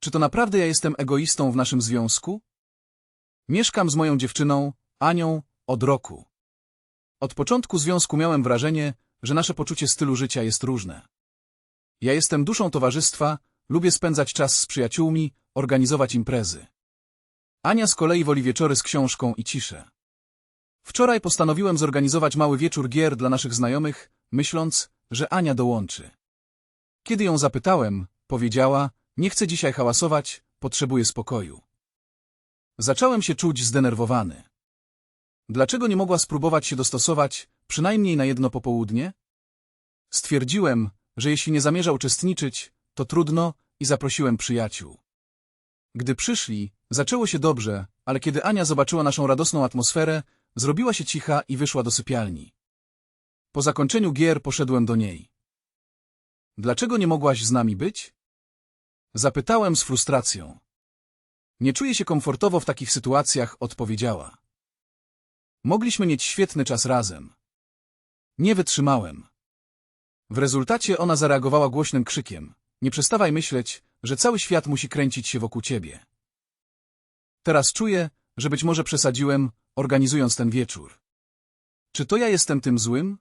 czy to naprawdę ja jestem egoistą w naszym związku? Mieszkam z moją dziewczyną, Anią, od roku. Od początku związku miałem wrażenie, że nasze poczucie stylu życia jest różne. Ja jestem duszą towarzystwa, lubię spędzać czas z przyjaciółmi, organizować imprezy. Ania z kolei woli wieczory z książką i ciszę. Wczoraj postanowiłem zorganizować mały wieczór gier dla naszych znajomych, myśląc, że Ania dołączy. Kiedy ją zapytałem, powiedziała, nie chcę dzisiaj hałasować, potrzebuję spokoju. Zacząłem się czuć zdenerwowany. Dlaczego nie mogła spróbować się dostosować, przynajmniej na jedno popołudnie? Stwierdziłem, że jeśli nie zamierza uczestniczyć, to trudno i zaprosiłem przyjaciół. Gdy przyszli, zaczęło się dobrze, ale kiedy Ania zobaczyła naszą radosną atmosferę, zrobiła się cicha i wyszła do sypialni. Po zakończeniu gier poszedłem do niej. Dlaczego nie mogłaś z nami być? Zapytałem z frustracją. Nie czuję się komfortowo w takich sytuacjach, odpowiedziała. Mogliśmy mieć świetny czas razem. Nie wytrzymałem. W rezultacie ona zareagowała głośnym krzykiem. Nie przestawaj myśleć, że cały świat musi kręcić się wokół ciebie. Teraz czuję, że być może przesadziłem, organizując ten wieczór. Czy to ja jestem tym złym?